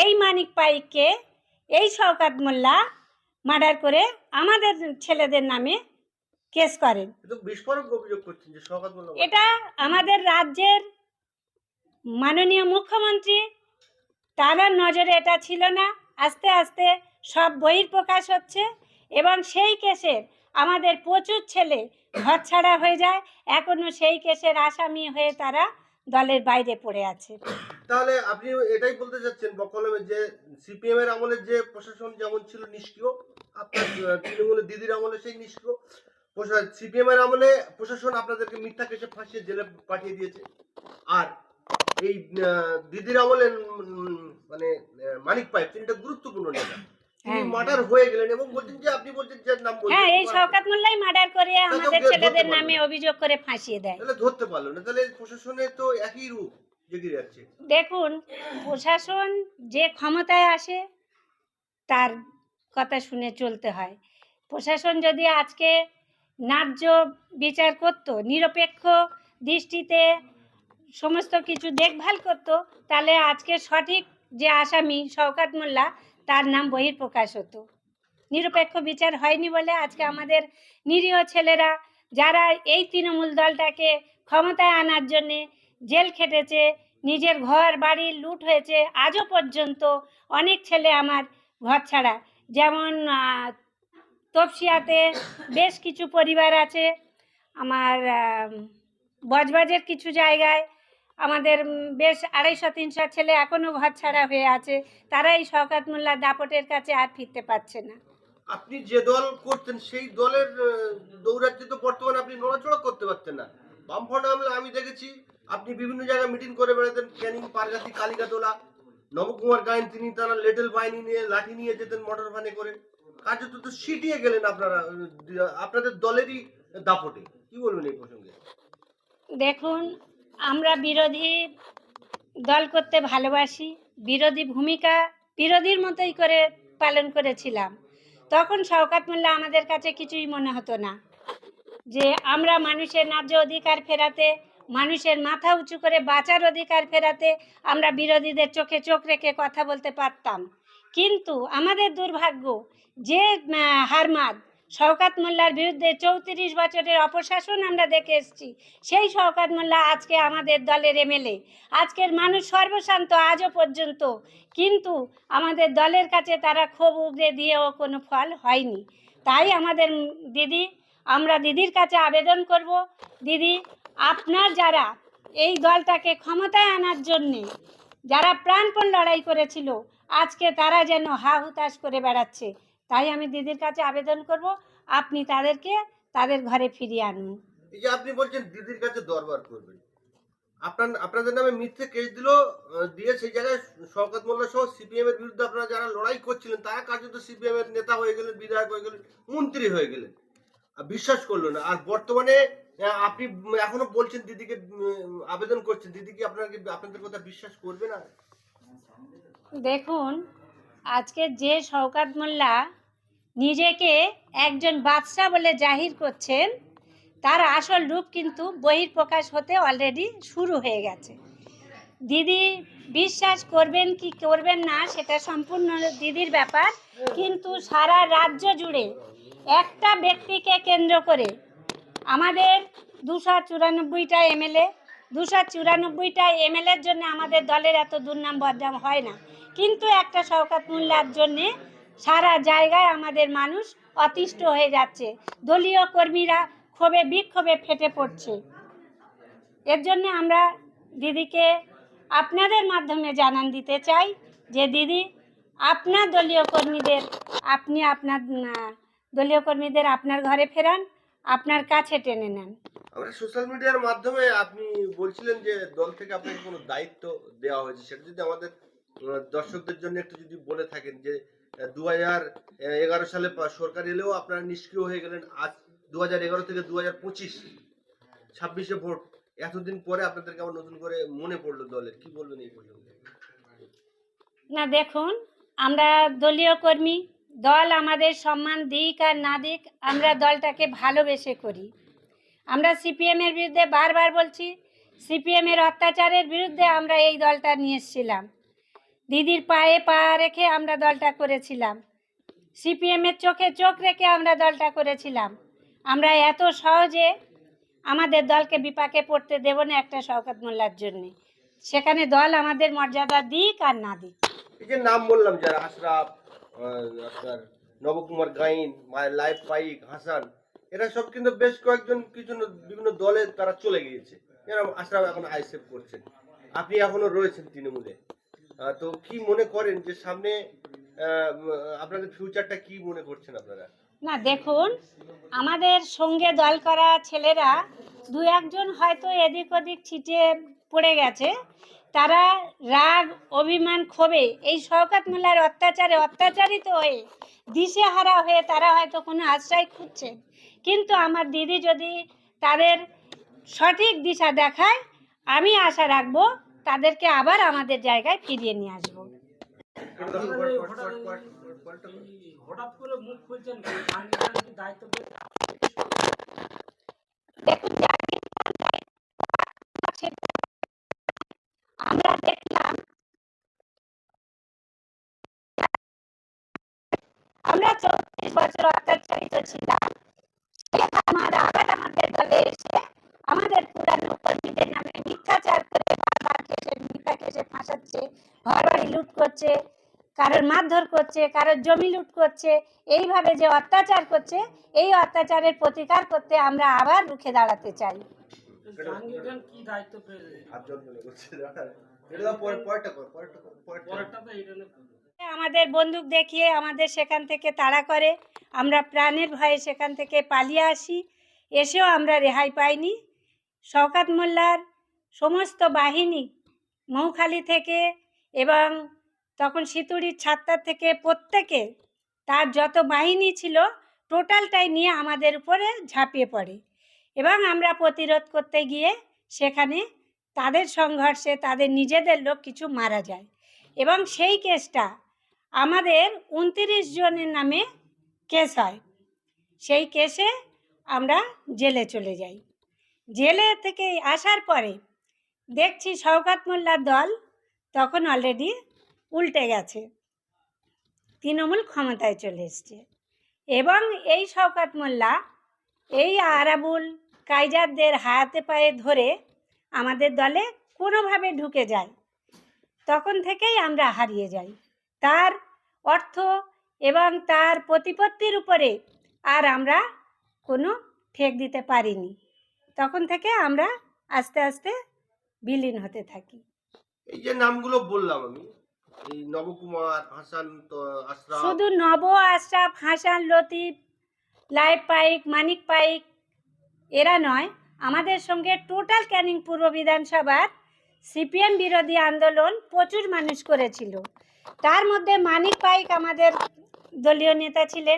এই মানিক পাইককে এই শওকাত মোল্লা মার্ডার করে আমাদের ছেলেদের নামে কেস করেন। এটা আমাদের রাজ্যের মাননীয় মুখ্যমন্ত্রী তার নজরে এটা ছিল না। আস্তে আস্তে সব বহির প্রকাশ হচ্ছে এবং সেই কেসের আমাদের প্রচুর ছেলে ঘর ছাড়া হয়ে যায়। এখনও সেই কেসের আসামি হয়ে তারা দলের বাইরে পড়ে আছে। তাহলে আপনি এটাই বলতে চাচ্ছেন বকলমে যে সিপিএম এর আমলে যে প্রশাসন যেমন ছিল নিষ্ক্রিয় আপনার তৃণমূলের দিদির আমলে সেই নিষ্ক্রিয়। সিপিএম এর আমলে প্রশাসন আপনাদেরকে মিথ্যা কেসে ফাঁসিয়ে জেলে পাঠিয়ে দিয়েছে। আর এই দিদির আমলে মানে মানিক পাইপ তিনি একটা গুরুত্বপূর্ণ নেতা। তিনি হ্যাঁ। মার্ডার হয়ে গেলেন এবং বলছেন যে আপনি বলছেন যে নাম বলছেন। হ্যাঁ এই শওকাত মোল্লাই মার্ডার করে আমাদের ছেলেদের নামে অভিযোগ করে ফাঁসিয়ে দেয়। তাহলে ধরতে পারল না। তাহলে প্রশাসনের তো একই রূপ। দেখুন, প্রশাসন যে ক্ষমতায় আসে, তার কথা শুনে চলতে হয়। প্রশাসন যদি আজকে ন্যায্য বিচার করত, নিরপেক্ষ দৃষ্টিতে সমস্ত কিছু দেখভাল করত, তাহলে আজকে সঠিক যে আসামি শওকাত মোল্লা, তার নাম বহির্প্রকাশ হতো। নিরপেক্ষ বিচার হয়নি বলে আজকে আমাদের নিরীহ ছেলেরা, যারা এই তৃণমূল দলটাকে ক্ষমতায় আনার জন্যে জেল খেটেছে নিজের ঘর বাড়ি লুট হয়েছে আজও পর্যন্ত অনেক ছেলে আমার ঘর ছাড়া। যেমন তপসিয়াতে বেশ কিছু পরিবার আছে আমার আম, বজবাজের কিছু জায়গায় আমাদের বেশ আড়াইশো তিনশো ছেলে এখনও ঘর ছাড়া হয়ে আছে তারা এই শওকাত মোল্লা দাপটের কাছে আর ফিরতে পারছে না। আপনি যে দল করতেন সেই দলের দৌরাত্ম্যে তো বর্তমানে আপনি নড়াচড়া করতে পারতেন না। আমলে আমি দেখেছি আপনি বিভিন্ন জায়গায় মিটিং করে বেড়াতেন, ক্যানিং, পারগাছি কালিকাতলা নবকুমার গায়েন, তিনি তারা লেটেল বাহিনী নিয়ে, লাঠি নিয়ে যেতেন মোটর ভ্যানে করে কার্যত তো সিটিয়ে গেলেন আপনারা, আপনাদের দলেরই দাপটে। কি বলবেন এই প্রসঙ্গে? দেখুন, আমরা বিরোধী দল করতে ভালোবাসি, বিরোধী ভূমিকা বিরোধীর মতোই করে পালন করেছিলাম। তখন শওকাত মোল্লা আমাদের কাছে কিছুই মনে হতো না, যে আমরা মানুষের ন্যায্য অধিকার ফেরাতে মানুষের মাথা উঁচু করে বাঁচার অধিকার ফেরাতে আমরা বিরোধীদের চোখে চোখ রেখে কথা বলতে পারতাম। কিন্তু আমাদের দুর্ভাগ্য যে হারমাদ, শওকাত মোল্লার বিরুদ্ধে চৌত্রিশ বছরের অপশাসন আমরা দেখে এসেছি, সেই শওকাত মোল্লা আজকে আমাদের দলের এমএলএ আজকের মানুষ সর্বশান্ত আজও পর্যন্ত, কিন্তু আমাদের দলের কাছে তারা ক্ষোভ উগরে দিয়েও কোনো ফল হয়নি। তাই আমাদের দিদি, আমরা দিদির কাছে আবেদন করব। দিদি আপনার যারা এই দলটাকে ক্ষমতায় আনার জন্যে যারা প্রাণপণ লড়াই করেছিল, আজকে তারা যেন হা হুতাশ করে বেড়াচ্ছে। তাই আমি দিদির কাছে আবেদন করব, আপনি তাদেরকে তাদের ঘরে ফিরিয়ে আনুন। এই যে আপনি বলছেন দিদির কাছে দরবার করবেন। আপনার, আপনাদের নামে মিথ্যে কেস দিল দিয়ে সেই জায়গায় শওকত মোল্লা সহ সিপিএম এর বিরুদ্ধে আপনারা যারা লড়াই করছিলেন, তারা কার্যত সিপিএম এর নেতা হয়ে গেলেন, বিধায়ক হয়ে গেলেন, মন্ত্রী হয়ে গেলেন। আর বিশ্বাস করল না। আর বর্তমানে আপনি এখনও বলছেন দিদিকে আবেদন করছেন, দিদি কি আপনাকে, আপনাদের কথা বিশ্বাস করবে না? দেখুন আজকে যে শওকাত মোল্লা নিজেকে একজন বাদশাহ বলে জাহির করছেন, তার আসল রূপ কিন্তু বহির্প্রকাশ হতে অলরেডি শুরু হয়ে গেছে। দিদি বিশ্বাস করবেন কি করবেন না, সেটা সম্পূর্ণ দিদির ব্যাপার, কিন্তু সারা রাজ্য জুড়ে একটা ব্যক্তিকে কেন্দ্র করে আমাদের দুশো চুরানব্বইটা এমএলএ দুশো চুরানব্বইটা এমএলএর জন্য আমাদের দলের এত দুর্নাম বদনাম হয় না। কিন্তু একটা শওকাত মোল্লার জন্যে সারা জায়গায় আমাদের মানুষ অতিষ্ঠ হয়ে যাচ্ছে। দলীয় কর্মীরা ক্ষোভে বিক্ষোভে ফেটে পড়ছে। এর জন্য আমরা দিদিকে আপনাদের মাধ্যমে জানান দিতে চাই যে, দিদি, আপনার দলীয় কর্মীদের, আপনি আপনার দলীয় কর্মীদের আপনার ঘরে ফেরান। আপনার কাছে টেনে নেন। আমরা সোশ্যাল মিডিয়ার মাধ্যমে আপনি বলছিলেন যে দল থেকে আপনাকে কোনো দায়িত্ব দেওয়া হয়েছে। সেটা যদি আমাদের দর্শকদের জন্য একটু যদি বলে থাকেন যে দু হাজার এগারো সালে সরকার এলেও আপনারা নিষ্ক্রিয় হয়ে গেলেন। আজ দু এগারো থেকে দু হাজার পঁচিশ ছাব্বিশে ভোট। এতদিন পরে আপনাদেরকে আবার নতুন করে মনে পড়ল দলের। কি বলবেন এই প্রসঙ্গে না দেখুন আমরা দলীয় কর্মী দল আমাদের সম্মান দিক আর না দিক, আমরা দলটাকে ভালোবেসে করি। আমরা সিপিএমের বিরুদ্ধে বারবার বলছি সিপিএমের অত্যাচারের বিরুদ্ধে আমরা এই দলটা নিয়ে এসেছিলাম। দিদির পায়ে পা রেখে আমরা দলটা করেছিলাম। সিপিএমের চোখে চোখ রেখে আমরা দলটা করেছিলাম। আমরা এত সহজে আমাদের দলকে বিপাকে পড়তে দেব না একটা শওকত মোল্লার জন্যে। সেখানে দল আমাদের মর্যাদা দিক আর না দিক। নাম বললাম যারা আশরাফ আপনার নবকুমার গাইন লাইফ পাইক, হাসান, এরা সব কিন্তু বেশ কয়েকজন কিছু বিভিন্ন দলে তারা চলে গিয়েছে। এরা আশরাফ এখন আইসেফ করছেন আপনি এখনও রয়েছেন তৃণমূলে। তো কি মনে করেন যে সামনে আপনাদের ফিউচারটা কি মনে করছেন আপনারা? না, দেখুন, আমাদের সঙ্গে দল করা ছেলেরা দু একজন হয়তো এদিক ওদিক ছিটিয়ে পড়ে গেছে। তারা রাগ, অভিমান, ক্ষোভে এই শওকাত মোল্লার অত্যাচারে অত্যাচারিত হয়ে দিশেহারা হয়ে তারা হয়তো কোনো আশ্রয় খুঁজছেন কিন্তু আমার দিদি যদি তাদের সঠিক দিশা দেখায়, আমি আশা রাখব তাদেরকে আবার আমাদের জায়গায় ফিরিয়ে নিয়ে আসব দেখুন। আমরা দেখলাম আমরা চৌত্রিশ বছর অত্যাচারিত ছিলাম। আমার আবার আমাদের দলে এসে আমাদের পুরানো কর্মীদের নামে মিথ্যাচার করে বারবার কেসে মিথ্যা কেসে ফাঁসাচ্ছে ঘর বাড়ি লুট করছে, কারোর মারধর করছে, কারোর জমি লুট করছে, এইভাবে যে অত্যাচার করছে, এই অত্যাচারের প্রতিকার করতে আমরা আবার রুখে দাঁড়াতে চাই। জাহাঙ্গীর খান কি দায়িত্ব পেয়েছে হাতজন মনে করছে এটা দাও, পরে- পরেরটা কর, পরেরটা কর, পরেরটা। পরেরটা তো এইটা নিয়ে আমাদের বন্দুক দেখিয়ে আমাদের সেখান থেকে তাড়া করে। আমরা প্রাণের ভয়ে সেখান থেকে পালিয়ে আসি। এসেও আমরা রেহাই পাইনি। শওকাত মোল্লার সমস্ত বাহিনী মৌখালি থেকে এবং তখন সিতুড়ির ছাত্তার থেকে প্রত্যেকে তার যত বাহিনী ছিল টোটালটাই নিয়ে আমাদের উপরে ঝাঁপিয়ে পড়ে। এবং আমরা প্রতিরোধ করতে গিয়ে সেখানে তাদের সংঘর্ষে তাদের নিজেদের লোক কিছু মারা যায়। এবং সেই কেসটা আমাদের উনতিরিশ জনের নামে কেস হয়। সেই কেসে আমরা জেলে চলে যাই। জেলে থেকে আসার পরে দেখছি শওকাত মোল্লার দল তখন অলরেডি উল্টে গেছে। তৃণমূল ক্ষমতায় চলে এসছে। এবং এই শওকাত মোল্লা, এই আরাবুল কাইজারদের হাতে পায়ে ধরে আমাদের দলে কোনোভাবে ঢুকে যায়। তখন থেকেই আমরা হারিয়ে যাই। তার অর্থ এবং তার প্রতিপত্তির উপরে আর আমরা কোনো ঠেক দিতে পারিনি। তখন থেকে আমরা আস্তে আস্তে বিলীন হতে থাকি। এই যে নামগুলো বললাম আমি এই নবকুমার হাসান আশরাফ। শুধু নব আশরাফ হাসান লতিফ লাইফ পাইক মানিক পাইক এরা নয়, আমাদের সঙ্গে টোটাল ক্যানিং পূর্ব বিধানসভার সিপিএম বিরোধী আন্দোলন প্রচুর মানুষ করেছিল। তার মধ্যে মানিক পাইক আমাদের দলীয় নেতা ছিলেন।